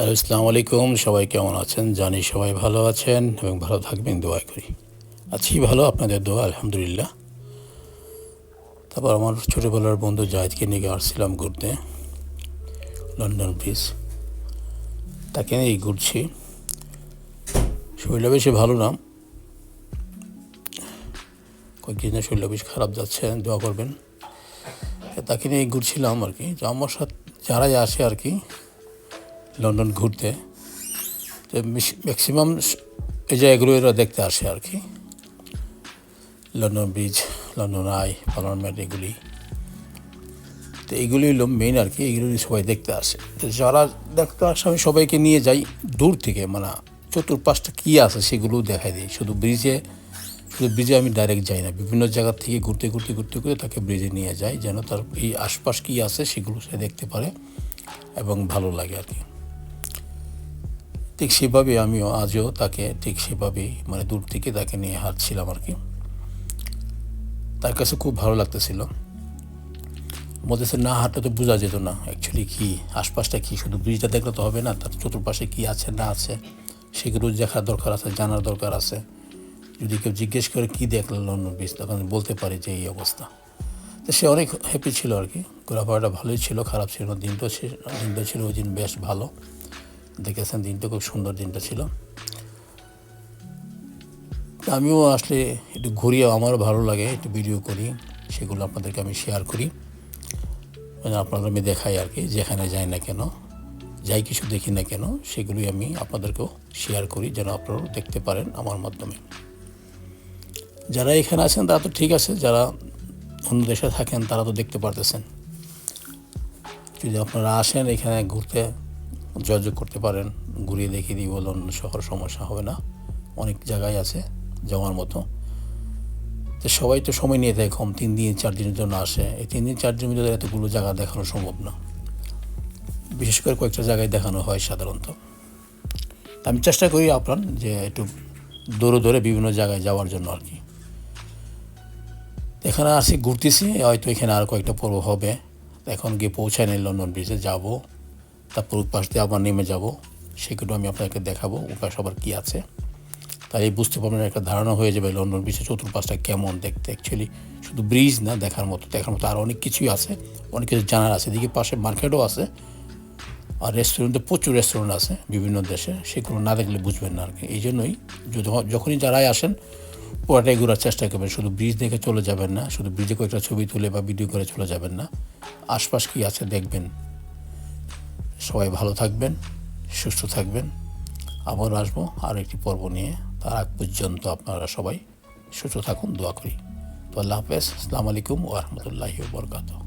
Hello, আসসালামু আলাইকুম। সবাই কেমন আছেন? জানি সবাই ভালো আছেন এবং ভালো থাকবেন, দোয়া করি। আছি ভালো, আপনাদের দোয়া, আলহামদুলিল্লাহ। তারপর আমার ছোটোবেলার বন্ধু জাহিদকে নিয়ে আসছিলাম ঘুরতে, লন্ডন ব্রিজ তাকে নিয়েই ঘুরছি। শরীরটা বেশি ভালো না। কয়েকদিনের শরীরটা বেশ খারাপ যাচ্ছে, দোয়া করবেন। তাকে নিয়ে ঘুরছিলাম আর কি। আমার সাথে যারাই আসে আর কি লন্ডন ঘুরতে, তো ম্যাক্সিমাম এই জায়গাগুলো এরা দেখতে আসে আর কি। London bridge, London eye parliament এগুলি। তো এইগুলি হলো মেইন আর কি এইগুলি সবাই দেখতে আসে। তো যারা দেখতে আসে, আমি সবাইকে নিয়ে যাই দূর থেকে মানে চতুর্পাশটা কী আছে সেগুলো দেখাই দিই। শুধু ব্রিজে শুধু ব্রিজে আমি ডাইরেক্ট যাই না। বিভিন্ন জায়গার থেকে ঘুরতে ঘুরতে ঘুরতে ঘুরতে তাকে ব্রিজে নিয়ে যাই, যেন তার এই আশপাশ কী আছে সেগুলো সে দেখতে পারে এবং ভালো লাগে আর কি। ঠিক সেভাবে আমিও আজও তাকে ঠিক সেভাবেই মানে দূর থেকে তাকে নিয়ে হাঁটছিলাম আর কি। তার কাছে খুব ভালো লাগতেছিল। মধ্যে সে না হাঁটলে তো বোঝা যেত না অ্যাকচুয়ালি কী, আশপাশটা কী, শুধু ব্রিজটা দেখলে তো হবে না, তার চতুর্পাশে কী আছে, না আছে, সেগুলো দেখার দরকার আছে, জানার দরকার আছে। যদি কেউ জিজ্ঞেস করে কী দেখল লন্ডন ব্রিজ তখন বলতে পারে যে এই অবস্থা। তো সে অনেক হ্যাপি ছিল আর কি। ঘোরাফেরাটা ভালোই ছিল, খারাপ ছিল না, দিনটা দিনটা ছিল ওই দিন বেশ ভালো। দেখেছেন, দিনটা খুব সুন্দর দিনটা ছিল। আমিও আসলে একটু ঘুরিয়ে আমারও ভালো লাগে, একটু ভিডিও করি, সেগুলো আপনাদেরকে আমি শেয়ার করি। মানে আপনাদের আমি দেখাই আর কি, যেখানে যাই না কেন, যাই কিছু দেখি না কেন, সেগুলোই আমি আপনাদেরকেও শেয়ার করি, যেন আপনারাও দেখতে পারেন আমার মাধ্যমে। যারা এখানে আছেন, তারা তো ঠিক আছে, যারা অন্য দেশে থাকেন, তারা তো দেখতে পারতেছেন। যদি আপনারা আসেন এখানে ঘুরতে যোগাযোগ করতে পারেন, ঘুরিয়ে দেখিয়ে দিই বলুন শহর সমস্যা হবে না। অনেক জায়গায় আছে যাওয়ার মতো। তো সবাই তো সময় নিয়ে থাকে, কম তিন দিন, চার দিনের জন্য আসে। এই তিন দিন, চার দিনের ভিতরে এতগুলো জায়গা দেখানো সম্ভব না। বিশেষ করে কয়েকটা জায়গায় দেখানো হয় সাধারণত। আমি চেষ্টা করি আপনার যে একটু দৌড়ে দৌড়ে বিভিন্ন জায়গায় যাওয়ার জন্য আর কি। এখানে আসি, ঘুরতেছি, হয়তো এখানে আর কয়েকটা পর্ব হবে। এখন গিয়ে পৌঁছায় নেই লন্ডন ব্রিজে যাব। তারপর পাশ দিয়ে আবার নেমে যাব। সেগুলো আমি আপনাকে দেখাবো উপাস আবার কী আছে। তাই বুঝতে পারবেন একটা ধারণা হয়ে যাবে লন্ডন ব্রিজের চতুর্পাশটা কেমন দেখতে। অ্যাকচুয়ালি শুধু ব্রিজ না, দেখার মতো দেখার মতো আর অনেক কিছুই আছে। অনেক কিছু জানার আছে। এদিকে পাশে মার্কেটও আছে। আর রেস্টুরেন্টে প্রচুর রেস্টুরেন্ট আছে বিভিন্ন দেশে। সেগুলো না দেখলে বুঝবেন না আর কি এই জন্যই যখনই যারাই আসেন পুরাটাই ঘোরার চেষ্টা করবেন। শুধু ব্রিজ দেখে চলে যাবেন না, শুধু ব্রিজে কয়েকটা ছবি তুলে বা ভিডিও করে চলে যাবেন না। আশপাশ কী আছে দেখবেন। সবাই ভালো থাকবেন, সুস্থ থাকবেন। আবার আসব আর একটি পর্ব নিয়ে। তার আগ পর্যন্ত আপনারা সবাই সুস্থ থাকুন, দোয়া করি। তো আল্লাহ হাফেজ, আসসালামু আলাইকুম ওরহমতুল্লাহি বরকাত